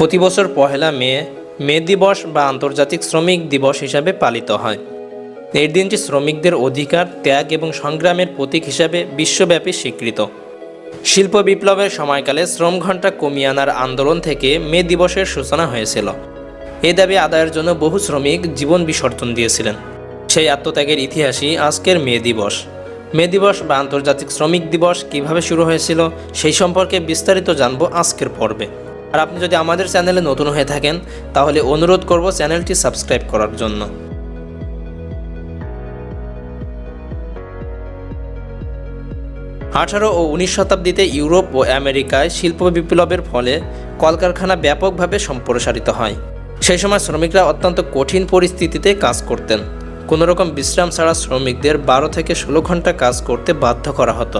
প্রতি বছর পহেলা মে মে দিবস বা আন্তর্জাতিক শ্রমিক দিবস হিসাবে পালিত হয়। এই দিনটি শ্রমিকদের অধিকার, ত্যাগ এবং সংগ্রামের প্রতীক হিসাবে বিশ্বব্যাপী স্বীকৃত। শিল্প বিপ্লবের সময়কালে শ্রম ঘণ্টা কমিয়ে আনার আন্দোলন থেকে মে দিবসের সূচনা হয়েছিল। এই দাবি আদায়ের জন্য বহু শ্রমিক জীবন বিসর্জন দিয়েছিলেন। সেই আত্মত্যাগের ইতিহাসই আজকের মে দিবস। মে দিবস বা আন্তর্জাতিক শ্রমিক দিবস কীভাবে শুরু হয়েছিল, সেই সম্পর্কে বিস্তারিত জানব আজকের পর্বে। আর আপনি যদি আমাদের চ্যানেলে নতুন হয়ে থাকেন, তাহলে অনুরোধ করব চ্যানেলটি সাবস্ক্রাইব করার জন্য। আঠারো ও উনিশ শতাব্দীতে ইউরোপ ও আমেরিকায় শিল্প বিপ্লবের ফলে কলকারখানা ব্যাপকভাবে সম্প্রসারিত হয়। সেই সময় শ্রমিকরা অত্যন্ত কঠিন পরিস্থিতিতে কাজ করতেন। কোনো রকম বিশ্রাম ছাড়া শ্রমিকদের বারো থেকে ষোলো ঘণ্টা কাজ করতে বাধ্য করা হতো।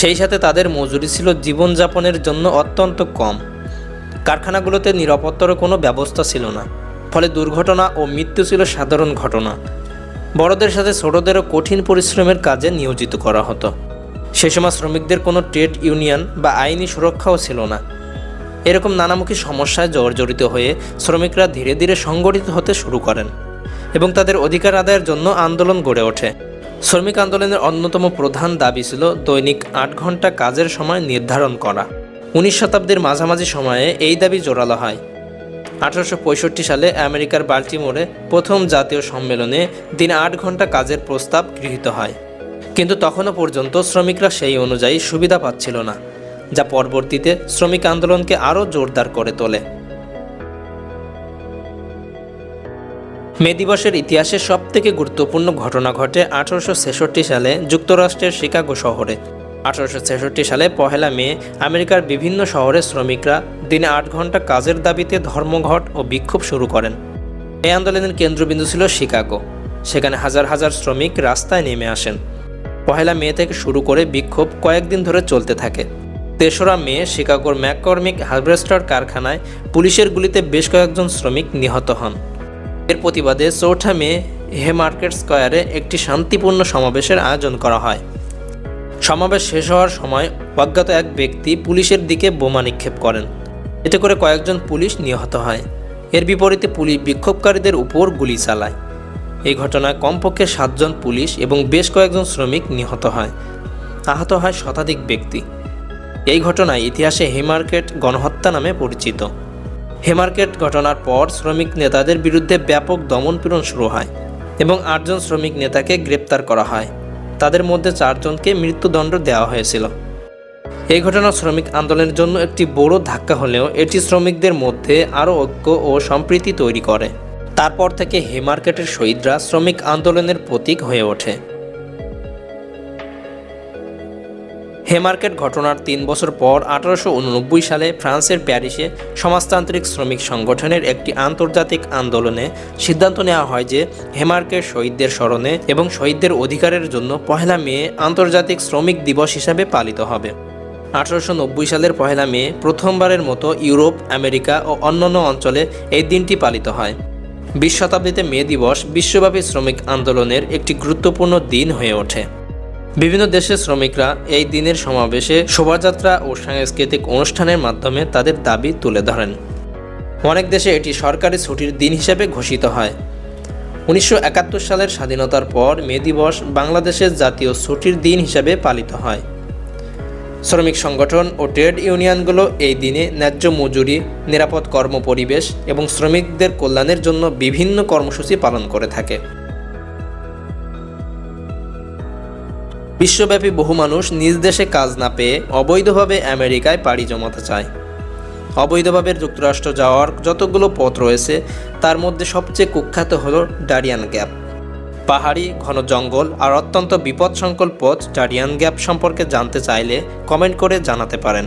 সেই সাথে তাদের মজুরি ছিল জীবনযাপনের জন্য অত্যন্ত কম। কারখানাগুলোতে নিরাপত্তারও কোনো ব্যবস্থা ছিল না। ফলে দুর্ঘটনা ও মৃত্যু ছিল সাধারণ ঘটনা। বড়দের সাথে ছোটদেরও কঠিন পরিশ্রমের কাজে নিয়োজিত করা হতো। সে সময় শ্রমিকদের কোনো ট্রেড ইউনিয়ন বা আইনি সুরক্ষাও ছিল না। এরকম নানামুখী সমস্যায় জর্জরিত হয়ে শ্রমিকরা ধীরে ধীরে সংগঠিত হতে শুরু করেন এবং তাদের অধিকার আদায়ের জন্য আন্দোলন গড়ে ওঠে। শ্রমিক আন্দোলনের অন্যতম প্রধান দাবি ছিল দৈনিক আট ঘণ্টা কাজের সময় নির্ধারণ করা। উনিশ শতাব্দীর মাঝামাঝি সময়ে এই দাবি জোরালো হয়। আঠারোশো পঁয়ষট্টি সালে আমেরিকার বাল্টিমোরে প্রথম জাতীয় সম্মেলনে দিনে আট ঘণ্টা কাজের প্রস্তাব গৃহীত হয়। কিন্তু তখনও পর্যন্ত শ্রমিকরা সেই অনুযায়ী সুবিধা পাচ্ছিল না, যা পরবর্তীতে শ্রমিক আন্দোলনকে আরও জোরদার করে তোলে। মে দিবসের ইতিহাসে সবথেকে গুরুত্বপূর্ণ ঘটনা ঘটে আঠারোশো ছেষট্টি সালে যুক্তরাষ্ট্রের শিকাগো শহরে। আঠারোশো ছেষট্টি সালে পহেলা মে, আমেরিকার বিভিন্ন শহরে শ্রমিকরা দিনে আট ঘণ্টা কাজের দাবিতে ধর্মঘট ও বিক্ষোভ শুরু করেন। এই আন্দোলনের কেন্দ্রবিন্দু ছিল শিকাগো। সেখানে হাজার হাজার শ্রমিক রাস্তায় নেমে আসেন। পহেলা মে থেকে শুরু করে বিক্ষোভ কয়েকদিন ধরে চলতে থাকে। তেসরা মে, শিকাগোর ম্যাককর্মিক হারভেস্টার কারখানায় পুলিশের গুলিতে বেশ কয়েকজন শ্রমিক নিহত হন। এর প্রতিবাদে চৌঠা মে হে মার্কেট স্কোয়ারে একটি শান্তিপূর্ণ সমাবেশের আয়োজন করা হয়। সমাবেশ শেষ হওয়ার সময় অজ্ঞাত এক ব্যক্তি পুলিশের দিকে বোমা নিক্ষেপ করেন। এতে করে কয়েকজন পুলিশ নিহত হয়। এর বিপরীতে পুলিশ বিক্ষোভকারীদের উপর গুলি চালায়। এই ঘটনায় কমপক্ষে সাতজন পুলিশ এবং বেশ কয়েকজন শ্রমিক নিহত হয়। আহত হয় শতাধিক ব্যক্তি। এই ঘটনায় ইতিহাসে হেমার্কেট গণহত্যা নামে পরিচিত। হেমার্কেট ঘটনার পর শ্রমিক নেতাদের বিরুদ্ধে ব্যাপক দমনপীড়ন শুরু হয় এবং আটজন শ্রমিক নেতাকে গ্রেপ্তার করা হয়। তাদের মধ্যে চারজনকে মৃত্যুদণ্ড দেওয়া হয়েছিল। এই ঘটনা শ্রমিক আন্দোলনের জন্য একটি বড় ধাক্কা হলেও এটি শ্রমিকদের মধ্যে আরও ঐক্য ও সম্প্রীতি তৈরি করে। তারপর থেকে হেমার্কেটের শহীদরা শ্রমিক আন্দোলনের প্রতীক হয়ে ওঠে। হেমার্কেট ঘটনার তিন বছর পর আঠারোশো উননব্বই সালে ফ্রান্সের প্যারিসে সমাজতান্ত্রিক শ্রমিক সংগঠনের একটি আন্তর্জাতিক আন্দোলনে সিদ্ধান্ত নেওয়া হয় যে হেমার্কেট শহীদদের স্মরণে এবং শহীদদের অধিকারের জন্য পহেলা মে আন্তর্জাতিক শ্রমিক দিবস হিসাবে পালিত হবে। আঠারোশো নব্বই সালের পহেলা মে প্রথমবারের মতো ইউরোপ, আমেরিকা ও অন্যান্য অঞ্চলে এই দিনটি পালিত হয়। বিশ শতাব্দীতে মে দিবস বিশ্বব্যাপী শ্রমিক আন্দোলনের একটি গুরুত্বপূর্ণ দিন হয়ে ওঠে। বিভিন্ন দেশের শ্রমিকরা এই দিনের সমাবেশে শোভাযাত্রা ও সাংস্কৃতিক অনুষ্ঠানের মাধ্যমে তাদের দাবি তুলে ধরেন। অনেক দেশে এটি সরকারি ছুটির দিন হিসেবে ঘোষিত হয়। উনিশশো একাত্তর সালের স্বাধীনতার পর মে দিবস বাংলাদেশের জাতীয় ছুটির দিন হিসেবে পালিত হয়। শ্রমিক সংগঠন ও ট্রেড ইউনিয়নগুলো এই দিনে ন্যায্য মজুরি, নিরাপদ কর্মপরিবেশ এবং শ্রমিকদের কল্যাণের জন্য বিভিন্ন কর্মসূচি পালন করে থাকে। বিশ্বব্যাপী বহু মানুষ নিজ দেশে কাজ না পেয়ে অবৈধভাবে আমেরিকায় পাড়ি জমাতে চায়। অবৈধভাবে যুক্তরাষ্ট্র যাওয়ার যতগুলো পথ রয়েছে, তার মধ্যে সবচেয়ে কুখ্যাত হল ডারিয়ান গ্যাপ। পাহাড়ি, ঘন জঙ্গল আর অত্যন্ত বিপদসংকুল পথ ডারিয়ান গ্যাপ সম্পর্কে জানতে চাইলে কমেন্ট করে জানাতে পারেন।